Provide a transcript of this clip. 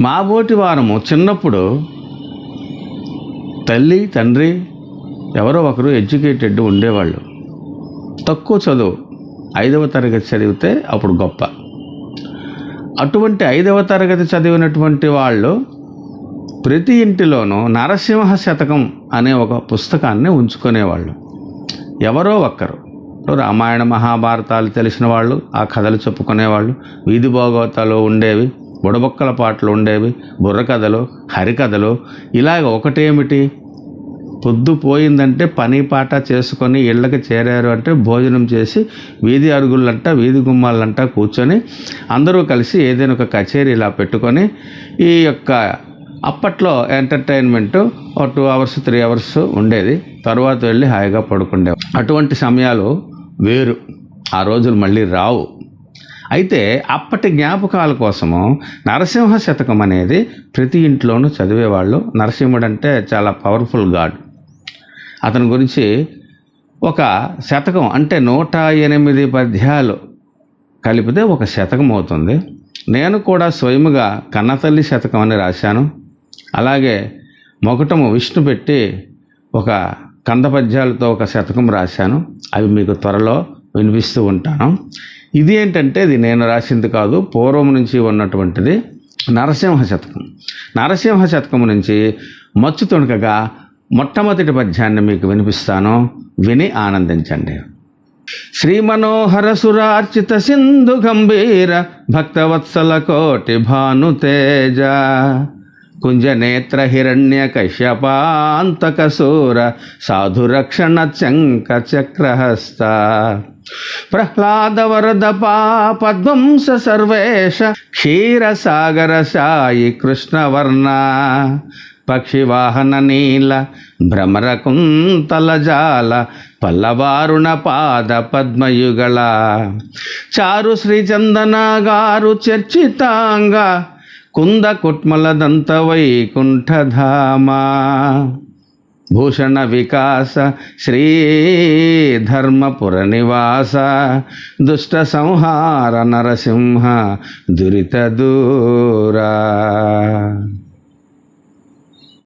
మా బోటి వారము చిన్నప్పుడు తల్లి తండ్రి ఎవరో ఒకరు ఎడ్యుకేటెడ్ ఉండేవాళ్ళు. తక్కువ చదువు ఐదవ తరగతి చదివితే అప్పుడు గొప్ప. అటువంటి ఐదవ తరగతి చదివినటువంటి వాళ్ళు ప్రతి ఇంటిలోనూ నరసింహ శతకం అనే ఒక పుస్తకాన్ని ఉంచుకునేవాళ్ళు. ఎవరో ఒక్కరు. రామాయణ మహాభారతాలు తెలిసిన వాళ్ళు ఆ కథలు చెప్పుకునేవాళ్ళు వీధి భోగవతాలు ఉండేవి. బుడబొక్కల పాటలు ఉండేవి బుర్రకథలు హరికథలు. ఇలాగ ఒకటేమిటి? పొద్దు పోయిందంటే పని పాట చేసుకొని ఇళ్ళకి చేరారు అంటే భోజనం చేసి వీధి అరుగులంట వీధి గుమ్మాలంట కూర్చొని అందరూ కలిసి ఏదైనా ఒక కచేరీ ఇలా పెట్టుకొని ఈ యొక్క అప్పట్లో ఎంటర్టైన్మెంట్ ఒక టూ అవర్స్ త్రీ అవర్స్ ఉండేది. తర్వాత వెళ్ళి హాయిగా పడుకుండే అటువంటి సమయాలు వేరు. ఆ రోజులు మళ్ళీ రావు. అయితే అప్పటి జ్ఞాపకాల కోసము నరసింహ శతకం అనేది ప్రతి ఇంట్లోనూ చదివేవాళ్ళు. నరసింహుడు అంటే చాలా పవర్ఫుల్ గాడ్ అతని గురించి ఒక శతకం అంటే నూట ఎనిమిది పద్యాలు కలిపితే ఒక శతకం అవుతుంది. నేను కూడా స్వయముగా కన్నతల్లి శతకం అని రాశాను. అలాగే మొకటము విష్ణు పెట్టి ఒక కంద పద్యాలతో ఒక శతకం రాశాను. అవి మీకు త్వరలో వినిపిస్తూ ఉంటాను. ఇది ఏంటంటే ఇది నేను రాసింది కాదు పూర్వం నుంచి ఉన్నటువంటిది నరసింహ శతకం. నరసింహ శతకం నుంచి మచ్చు తుణకగా మొట్టమొదటి పద్యాన్ని మీకు వినిపిస్తాను. విని ఆనందించండి. శ్రీమనోహర సురార్చిత సింధు గంభీర భక్తవత్సల కోటి భానుతేజ కుంజనేత్ర హిరణ్య కశ్యపాంతక సాధురక్షణ చంక చక్రహస్త ప్రహ్లాదవరద వరద పాపధ్వంస క్షీరసాగర సాయి కృష్ణవర్ణ పక్షివాహన నీల భ్రమరకుంతలజాల పల్లవారుణ పాద పద్మయుగళ చారు శ్రీచందన గారు చర్చితాంగ కుంద కుట్మల దంత భూషణ వికాస శ్రీ ధర్మపుర నివాస దుష్ట సంహార నరసింహ దురిత దూరా.